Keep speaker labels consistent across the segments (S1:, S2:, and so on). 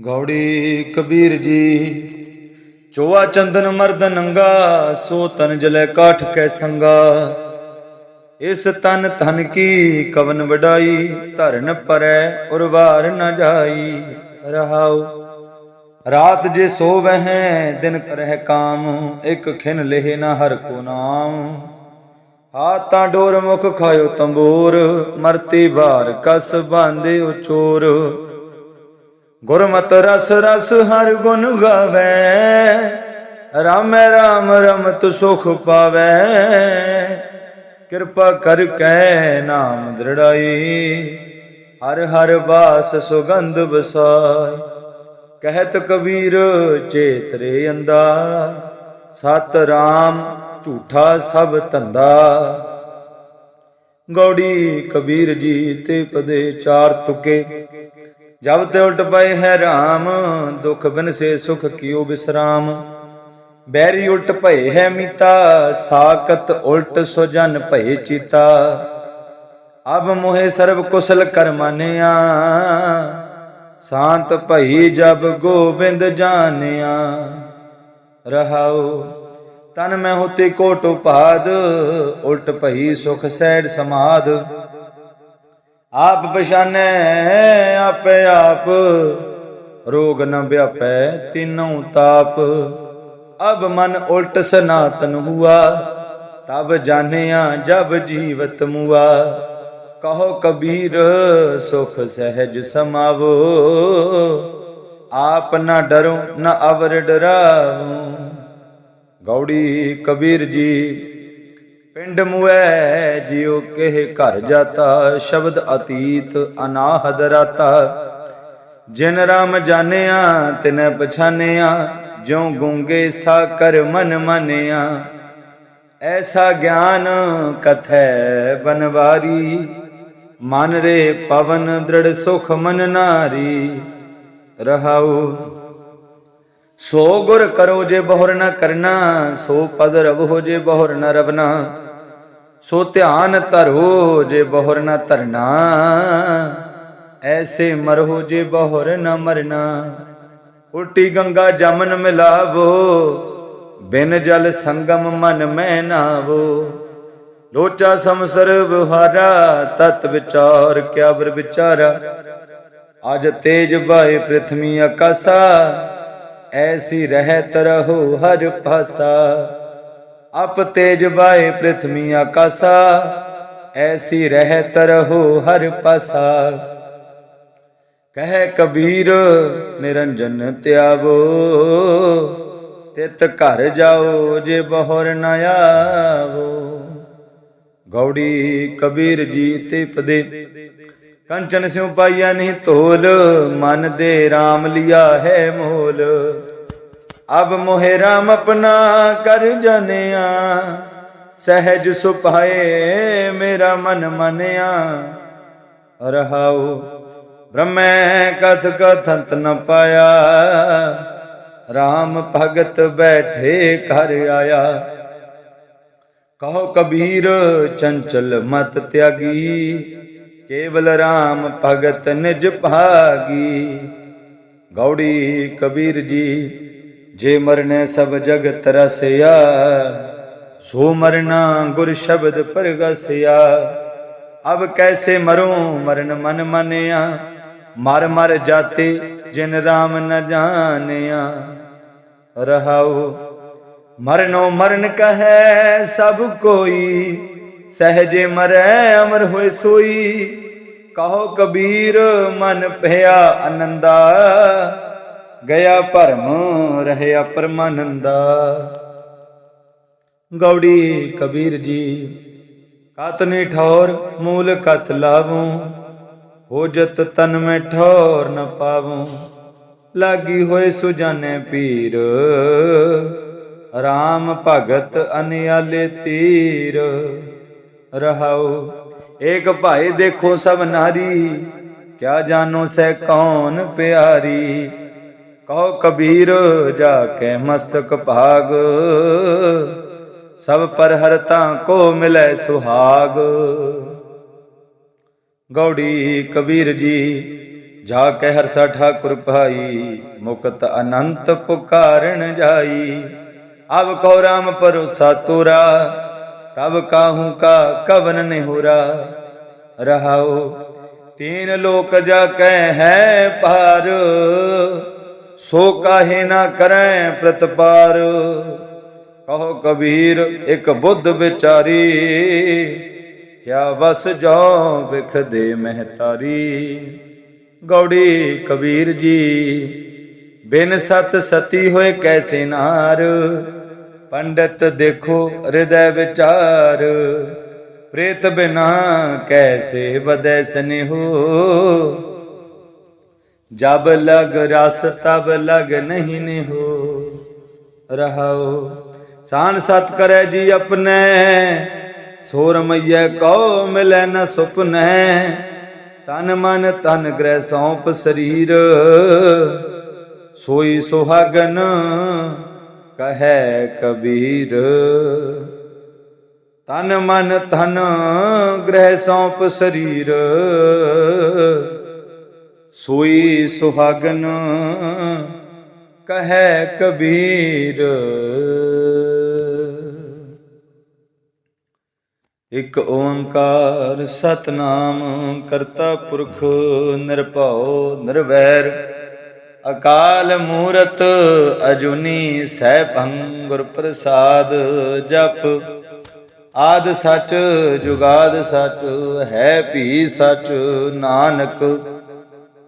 S1: ਗੌੜੀ ਕਬੀਰ ਜੀ, ਚੋਆ ਚੰਦਨ ਮਰਦ ਨੰਗਾ, ਸੋ ਤਨ ਜਲੇ ਕਾਠ ਕੈ ਸੰਗਾ। ਇਸ ਤਨ ਧਨ ਕੀ ਕਵਨ ਵਡਾਈ, ਧਰਨ ਪਰੈ ਉਰਵਾਰ ਨ ਜਾਈ, ਰਹਾਉ। ਰਾਤ ਜੇ ਸੋਵਹਿ ਦਿਨ ਕਰਹਿ ਕਾਮ, ਇਕ ਖਿਨ ਲੇਹ ਨ ਹਰ ਕੋ ਨਾਮ। ਹਾਤਾਂ ਡੋਰ ਮੁਖ ਖਾਇਓ ਤੰਬੂਰ, ਮਰਤੀ ਬਾਰ ਕਸ ਬਾਂਦੇ ਚੋਰ ਗੁਰਮਤ ਰਸ ਰਸ ਹਰ ਗੁਣ ਗਾਵੇ। ਰਾਮੈ ਰਾਮ ਰਮਤ ਸੁਖ ਪਾਵੇ। ਕਿਰਪਾ ਕਰ ਕੈ ਨਾਮ ਦ੍ਰਿੜਾਈ। ਹਰ ਹਰ ਵਾਸ ਸੁਗੰਧ ਬਸਾਈ ਕਹਿਤ ਕਬੀਰ ਚੇਤਰੇ ਅੰਦਾ ਸਤ ਰਾਮ ਝੂਠਾ ਸਭ ਧੰਦਾ। ਗੌੜੀ ਕਬੀਰ ਜੀ ਤੇ ਪਦੇ ਚਾਰ ਤੁਕੇ। ਜਬ ਤੇ ਉਲਟ ਪਏ ਹੈ RAM ਦੁਖ ਬਿਨ ਸੇ ਸੁਖ ਕਿਉ ਬਿਸਰਾਮ। ਬੈਰੀ ਉਲਟ ਭਏ ਹੈ ਮੀਤਾ ਸਾਕਤ ਉਲਟ ਸੋ ਜਨ ਭਏ ਚੀਤਾ। ਅਬ ਮੋਹਿ ਸਰਬ ਕੁਸਲ ਕਰ ਮਾਨਿਆ, ਸ਼ਾਂਤ ਭਈ ਜਬ ਗੋਬਿੰਦ ਜਾਣਿਆ। ਰਹਾਉ, ਤਨ ਮੈਂ ਹੋਤੇ ਕੋਟ ਉਪਾਦ, ਉਲਟ ਭਈ ਸੁਖ ਸੈੜ ਸਮਾਦ। ਆਪ ਪਛਾਨੈ, ਆਪੇ ਆਪ। ਰੋਗ ਨ ਵਿਆਪੈ, ਤਿਨਉ ਤਾਪ। ਅਬ ਮਨ ਉਲਟ ਸਨਾਤਨ ਹੁਆ। ਤਬ ਜਾਣਿਆ ਜਬ ਜੀਵਤ ਮੁਆ। ਕਹੋ ਕਬੀਰ, ਸੁਖ ਸਹਿਜ ਸਮਾਵੋ। ਆਪ ਨਾ ਡਰੋ ਨਾ ਅਵਰ ਡਰਾਵੋ। ਗੌੜੀ ਕਬੀਰ ਜੀ ਪਿੰਡ ਮੁਐ ਜਿਉ ਕਹਿ ਘਰ ਜਾਤਾ, ਸ਼ਬਦ ਅਤੀਤ ਅਨਾਹਦ ਰਾਤਾ। ਜਿਨ ਰਾਮ ਜਾਣਿਆ, ਤਿਨੈ ਪਛਾਨਿਆ ਜਿਉ ਗੁੰਗੇ ਸਾ ਕਰ ਮਨ ਮਾਨਿਆ। ਐਸਾ ਗਿਆਨ ਕਥੈ ਬਨਵਾਰੀ, ਮਨ ਰੇ ਪਵਨ ਦ੍ਰਿੜ ਸੁਖ ਮਨ ਨਾਰੀ। ਰਹਾਉ, ਸੋ ਗੁਰ ਕਰੋ ਜੇ ਬਹੁਰ ਨ ਕਰਨਾ, ਸੋ ਪਦ ਰਵ ਹੋ ਜੇ ਬਹੁਰ ਨ ਰਵਨਾ। ਸੋ ਧਿਆਨ ਧਰੋ ਜੇ ਬਹੁਰ ਨ ਧਰਨਾ, ਐਸੇ ਮਰੋ ਜੇ ਬਹੁਰ ਨ ਮਰਨਾ। ਉਲਟੀ ਗੰਗਾ ਜਮਨ ਮਿਲਾਵੋ, ਬਿਨ ਜਲ ਸੰਗਮ ਮਨ ਮੈਂ ਨਾਵੋ। ਲੋਚਾ ਸਮਸਰ ਵਿਹਾਰਾ ਤਤ ਵਿਚਾਰ ਕਿਆ ਬਰ ਵਿਚਾਰਾ। ਅਜ ਤੇਜ ਬਾਏ ਪ੍ਰਥਮੀ ਆਕਾਸਾ ਐਸੀ ਰਹਿਤ ਰਹੋ ਹਰ ਪਾਸਾ। ਅਪ ਤੇਜ ਬਾਏ ਪ੍ਰਥਮੀ ਆਕਾਸਾ, ਐਸੀ ਰਹਿ ਰਹੋ ਹਰ ਪਾਸਾ। ਕਹਿ ਕਬੀਰ, ਨਿਰੰਜਨ ਧਿਆਵੋ ਤਿਤ ਘਰ ਜਾਓ ਜੇ ਬਹੁਰ ਨ ਆਵੋ। ਗੌੜੀ ਕਬੀਰ ਜੀ ਤੇ ਪਦੇ ਕੰਚਨ ਸਿਉ ਪਾਈਆ ਨਹੀਂ ਧੋਲ ਮਨ ਦੇ RAM ਲਿਆ ਹੈ ਮੋਲ। ਅਬ ਮੋਹਿ ਰਾਮ ਆਪਣਾ ਕਰ ਜਨਿਆ, ਸਹਿਜ ਸੁਭਾਏ ਮੇਰਾ ਮਨ ਮਨਿਆ। ਰਹਾਉ ਬ੍ਰਹਮੈ ਕਥ ਕਥੰਤ ਨ ਪਾਇਆ RAM ਭਗਤ ਬੈਠੇ ਘਰ ਆਇਆ। ਕਹੋ ਕਬੀਰ, ਚੰਚਲ ਮਤ ਤਿਆਗੀ, ਕੇਵਲ RAM ਭਗਤ ਨਿਜ ਭਾਗੀ। ਗੌੜੀ ਕਬੀਰ ਜੀ ਜੇ ਮਰਨੇ ਸਭ ਜਗ ਰਸਿਆ, ਸੋ ਮਰਨਾ ਗੁਰ ਸ਼ਬਦ ਪਰਗਸਿਆ। ਅਬ ਕੈਸੇ ਮਰੂੰ ਮਰਨ ਮਨ ਮਨਿਆ, ਮਰ ਮਰ ਜਾਤੇ ਜਿਨ RAM ਨ ਜਾਣਿਆ। ਰਹਾਉ, ਮਰਨੋ ਮਰਨ ਕਹੈ ਸਭ ਕੋਈ, ਸਹਜੇ ਮਰੈ ਅਮਰ ਹੋਏ ਸੋਈ। ਕਹੋ ਕਬੀਰ ਮਨ ਭਇਆ ਅਨੰਦਾ ਗਿਆ ਭਰਮ, ਰਹਿਆ ਪਰਮਾਨੰਦਾ। ਗੌੜੀ ਕਬੀਰ ਜੀ ਕਤ ਨੇ ਠੌਰ, ਮੂਲ ਕਤ ਲਾਵੂ। ਹੋ ਤਨ ਮੈਂ ਠੌਰ ਨ ਪਾਵੂ। ਲਾਗੀ ਹੋਏ ਸੁਜਾਨੇ ਪੀਰ, ਰਾਮ ਭਗਤ ਅਨਿਆਲੇ ਤੀਰ। ਰਹਾਉ, ਏਕ ਭਾਈ ਦੇਖੋ ਸਭ ਨਾਰੀ, ਕਿਆ ਜਾਨੋ ਸੈ ਕੌਣ ਪਿਆਰੀ। ਕਹੋ ਕਬੀਰ ਜਾ ਕੇ ਮਸਤਕ ਭਾਗ। ਸਭ ਪਰ ਹਰਤਾ ਕੋ ਮਿਲੈ ਸੁਹਾਗ। ਗੌੜੀ ਕਬੀਰ ਜੀ ਜਾ ਕੇ ਹਰਸਾ ਠਾਕੁਰ ਭਾਈ, ਮੁਕਤ ਅਨੰਤ ਪੁਕਾਰਣ ਜਾਈ। ਅਬ ਕੋ ਰਾਮ ਪਰੋਸਾ ਤੋਰਾ, ਤਬ ਕਾਹੂ ਕਾ ਕਵਨ ਨਿਹੁਰਾ। ਰਹਾਓ ਤੀਨ ਲੋਕ ਜਾ ਕਹਿ ਹੈ ਪਾਰ ਸੋ ਕਾਹੇ ਨਾ ਕਰੈ ਪ੍ਰਤਪਾਰ। ਕਹੋ ਕਬੀਰ, ਇੱਕ ਬੁੱਧ ਵਿਚਾਰੀ। ਕਿਆ ਵਸ ਜਾਉ ਵਿਖ ਦੇ ਮਹਤਾਰੀ ਗੌੜੀ ਕਬੀਰ ਜੀ, ਬਿਨ ਸਤ ਸਤੀ ਹੋਏ ਕੈਸੇ ਨਾਰ। ਪੰਡਤ ਦੇਖੋ ਹਿਰਦੈ ਵਿਚਾਰ। ਪ੍ਰੇਤ ਬਿਨਾ ਕੈਸੇ ਬਦੈ ਸਨੇਹੋ। ਜਬ ਲਗ ਰਸ ਤਬ ਲਗ ਨਹੀਂ ਨਿਹੋ। ਰਹਾਓ, ਸਾਨ ਸਤ ਕਰੈ ਜੀ ਆਪਣੇ। ਸੋਰ ਮਈਐ ਕਉ ਮਿਲੈ ਨ ਸੁਪਨੈ। ਤਨ ਮਨ ਤਨ ਗ੍ਰਹਿ ਸੌਂਪ ਸਰੀਰ। ਸੋਈ ਸੁਹਾਗਨ ਕਹੈ ਕਬੀਰ। ਤਨ ਮਨ ਧਨ ਗ੍ਰਹਿ ਸੌਂਪ ਸਰੀਰ। ਸੋਈ ਸੁਹਾਗਨ ਕਹੈ ਕਬੀਰ। ਇਕ ਓੰਕਾਰ ਸਤਨਾਮ ਕਰਤਾ ਪੁਰਖ ਨਿਰਭਉ ਨਿਰਵੈਰ। ਅਕਾਲ ਮੂਰਤ ਅਜੂਨੀ ਸੈਭੰ ਗੁਰ ਪ੍ਰਸਾਦ ਜਪ। ਆਦ ਸਚ ਜੁਗਾਦ ਸਚ ਹੈ ਭੀ ਸਚ ਨਾਨਕ।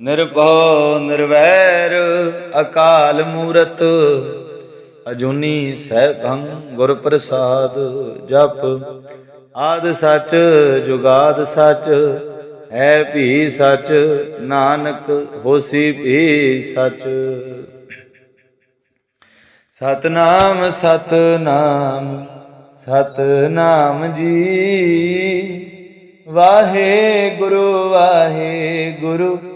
S1: ਨਿਰਭਉ, ਨਿਰਵੈਰ, ਅਕਾਲ ਮੂਰਤ। ਅਜੂਨੀ ਸੈਭੰ ਗੁਰ ਪ੍ਰਸਾਦ ਜਪ। ਆਦ ਸਚ, ਜੁਗਾਦ ਸਚ, ਹੈ ਭੀ ਸਚ, ਨਾਨਕ ਹੋਸੀ ਭੀ ਸਚ। ਸਤਨਾਮ ਸਤਨਾਮ ਸਤਨਾਮ ਜੀ। ਵਾਹਿਗੁਰੂ ਵਾਹਿਗੁਰੂ।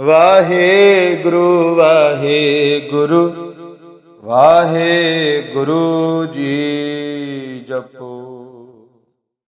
S1: ਵਾਹਿਗੁਰੂ ਵਾਹਿਗੁਰੂ ਵਾਹਿਗੁਰੂ ਜੀ ਜਪੋ।